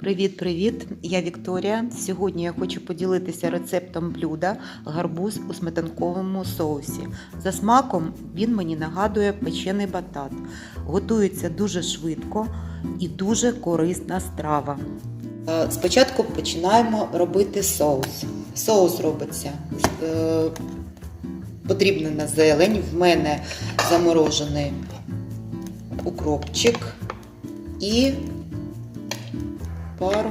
Привіт-привіт! Я Вікторія. Сьогодні я хочу поділитися рецептом блюда гарбуз у сметанковому соусі. За смаком він мені нагадує печений батат. Готується дуже швидко і дуже корисна страва. Е, Спочатку починаємо робити соус. Соус робиться. е, Потрібна на зелень. В мене заморожений укропчик і пару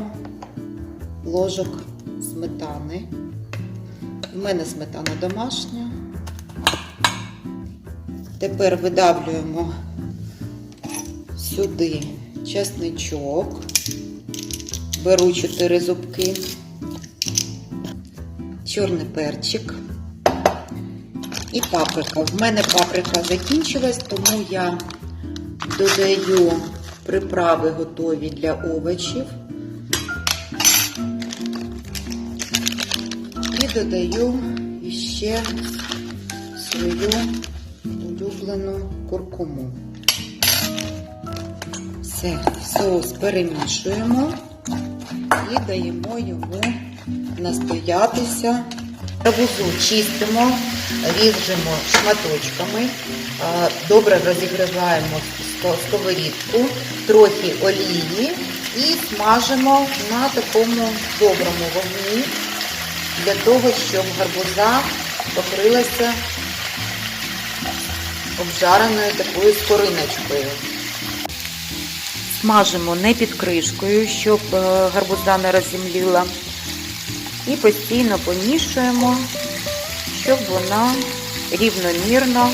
ложок сметани. У мене сметана домашня. Тепер видавлюємо сюди чесничок. Беру 4 зубки, чорний перчик і паприка. В мене паприка закінчилась, тому я додаю приправи готові для овочів. Додаю ще свою улюблену куркуму. Все, соус перемішуємо і даємо йому настоятися. Гарбузу чистимо, ріжемо шматочками, добре розігріваємо ско- сковорідку, трохи олії і смажимо на такому доброму вогні для того, щоб гарбуза покрилася обжареною такою скориночкою. Смажимо не під кришкою, щоб е, гарбуза не розземліла. І постійно помішуємо, щоб вона рівномірно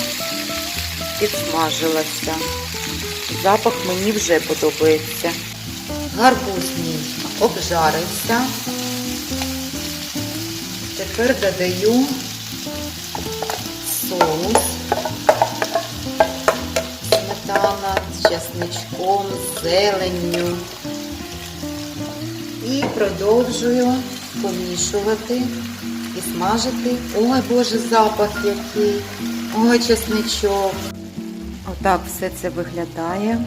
підсмажилася. Запах мені вже подобається. Гарбуз мій обжарився. Тепер додаю соус. Сметана з чесничком, з зеленню. І продовжую помішувати і смажити. Ой, Боже, запах який! Ой, чесничок. Отак все це виглядає.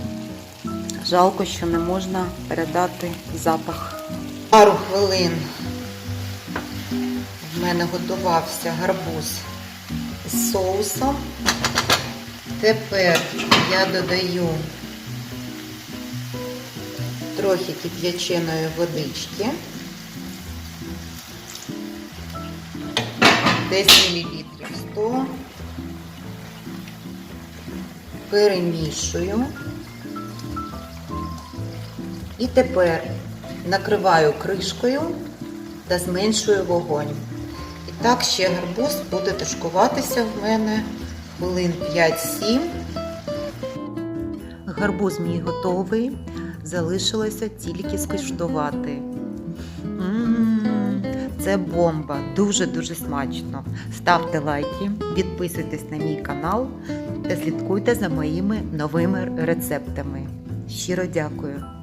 Жалко, що не можна передати запах. Пару хвилин в мене готувався гарбуз з соусом. Тепер я додаю трохи кип'яченої водички. 10 мл 100. Перемішую. І тепер накриваю кришкою та зменшую вогонь. Так ще гарбуз буде тушкуватися в мене хвилин 5-7. Гарбуз мій готовий. Залишилося тільки скуштувати. Це бомба, дуже-дуже смачно. Ставте лайки, підписуйтесь на мій канал та слідкуйте за моїми новими рецептами. Щиро дякую!